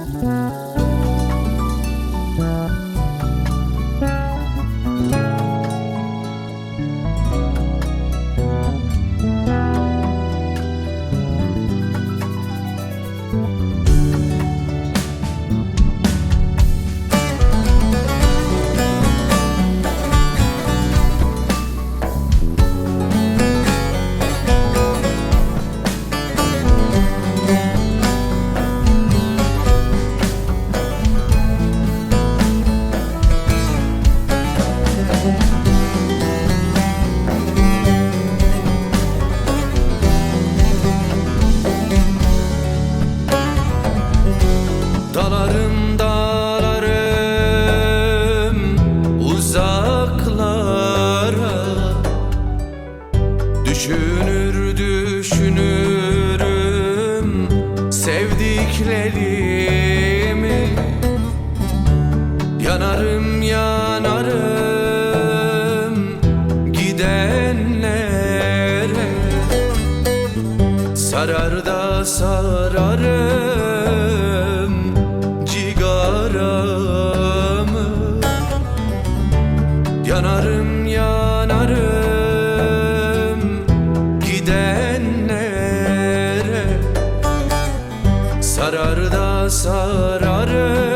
Mm-hmm. dönür düşünürüm. Sevdiklerim. Sarar da sarar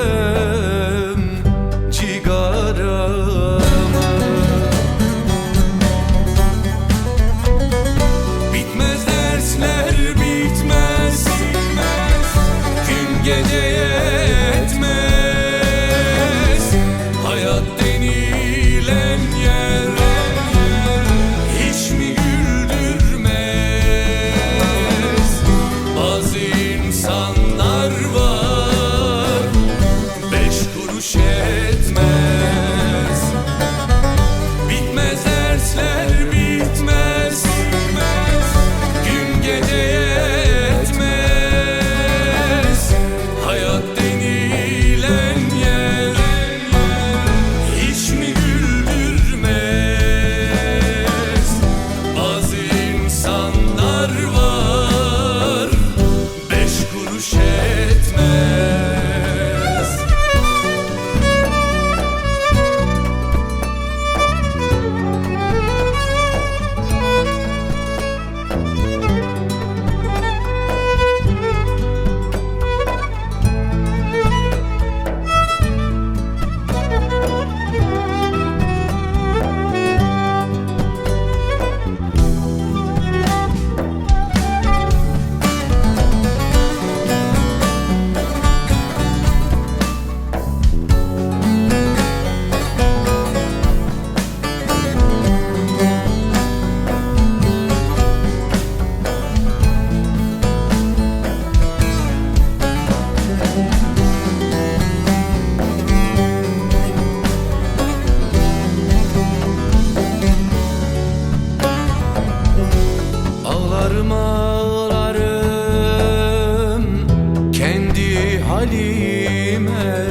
yüreğime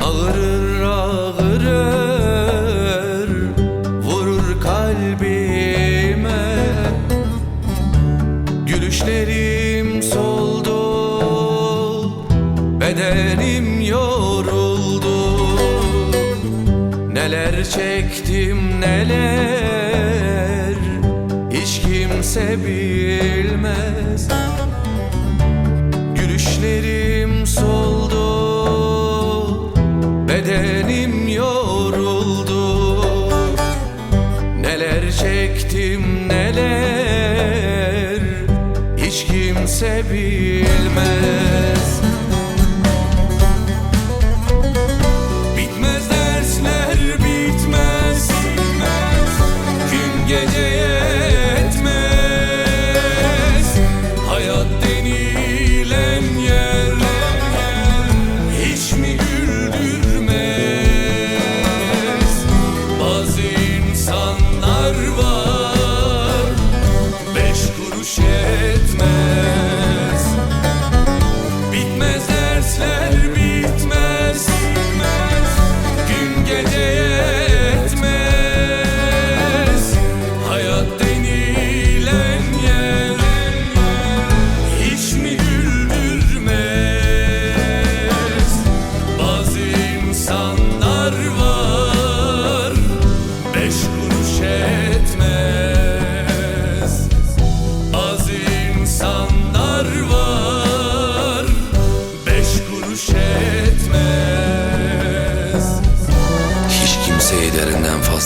Ağırır ağırır Vurur kalbime. Gülüşlerim soldu Bedenim yoruldu. Neler çektim neler Hiç kimse bilmez. Gözlerim soldu Bedenim yoruldu. Neler çektim neler Hiç kimse bilmez. sun.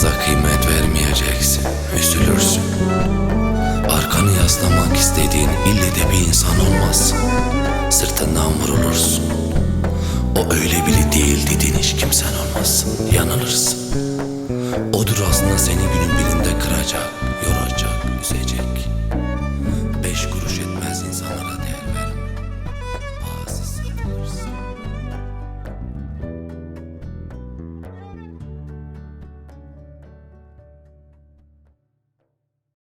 Fazla kıymet vermeyeceksin. Üzülürsün. Arkanı yaslamak istediğin ille de bir insan olmaz. Sırtından vurulursun. O öyle biri değil dediğin hiç kimsen olmaz. Yanılırsın. Odur aslında seni günün birinde kıracak.